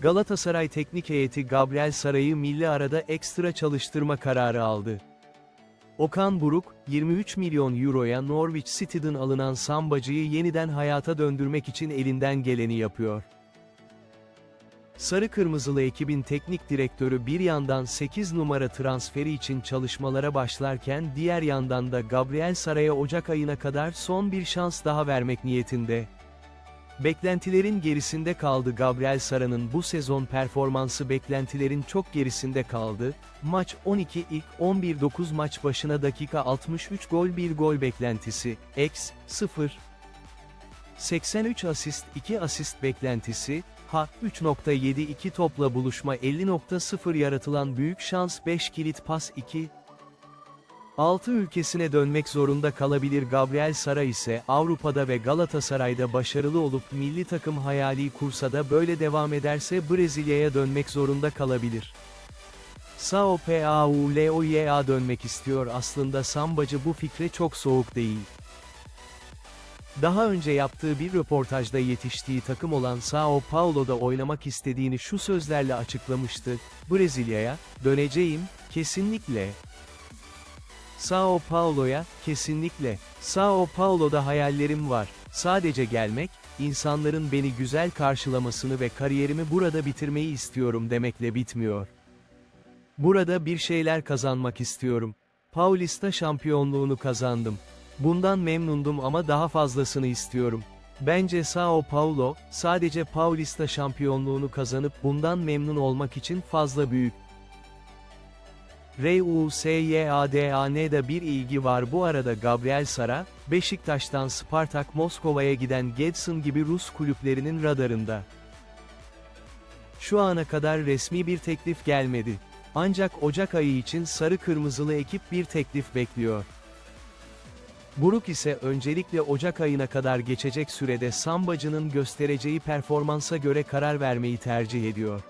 Galatasaray teknik heyeti Gabriel Saray'ı milli arada ekstra çalıştırma kararı aldı. Okan Buruk, 23 milyon euroya Norwich City'den alınan Sambacı'yı yeniden hayata döndürmek için elinden geleni yapıyor. Sarı Kırmızılı ekibin teknik direktörü bir yandan 8 numara transferi için çalışmalara başlarken diğer yandan da Gabriel Saray'a Ocak ayına kadar son bir şans daha vermek niyetinde. Beklentilerin gerisinde kaldı Gabriel Sara'nın bu sezon performansı beklentilerin çok gerisinde kaldı. Maç 12 ilk 11 9 maç başına dakika 63 gol 1 gol beklentisi, x 0. 83 asist 2 asist beklentisi, ha 3.72 topla buluşma 50.0 yaratılan büyük şans 5 kilit pas 2. 6 ülkesine dönmek zorunda kalabilir Gabriel Sara ise Avrupa'da ve Galatasaray'da başarılı olup milli takım hayali kursa da böyle devam ederse Brezilya'ya dönmek zorunda kalabilir. Sao Paulo'ya dönmek istiyor aslında Sambacı bu fikre çok soğuk değil. Daha önce yaptığı bir röportajda yetiştiği takım olan Sao Paulo'da oynamak istediğini şu sözlerle açıklamıştı, Brezilya'ya, döneceğim, kesinlikle. Sao Paulo'ya, kesinlikle. Sao Paulo'da hayallerim var. Sadece gelmek, insanların beni güzel karşılamasını ve kariyerimi burada bitirmeyi istiyorum demekle bitmiyor. Burada bir şeyler kazanmak istiyorum. Paulista şampiyonluğunu kazandım. Bundan memnundum ama daha fazlasını istiyorum. Bence Sao Paulo, sadece Paulista şampiyonluğunu kazanıp bundan memnun olmak için fazla büyük. RUSYADAN'da bir ilgi var bu arada Gabriel Sara, Beşiktaş'tan Spartak Moskova'ya giden Gedson gibi Rus kulüplerinin radarında. Şu ana kadar resmi bir teklif gelmedi. Ancak Ocak ayı için sarı kırmızılı ekip bir teklif bekliyor. Buruk ise öncelikle Ocak ayına kadar geçecek sürede Sambacı'nın göstereceği performansa göre karar vermeyi tercih ediyor.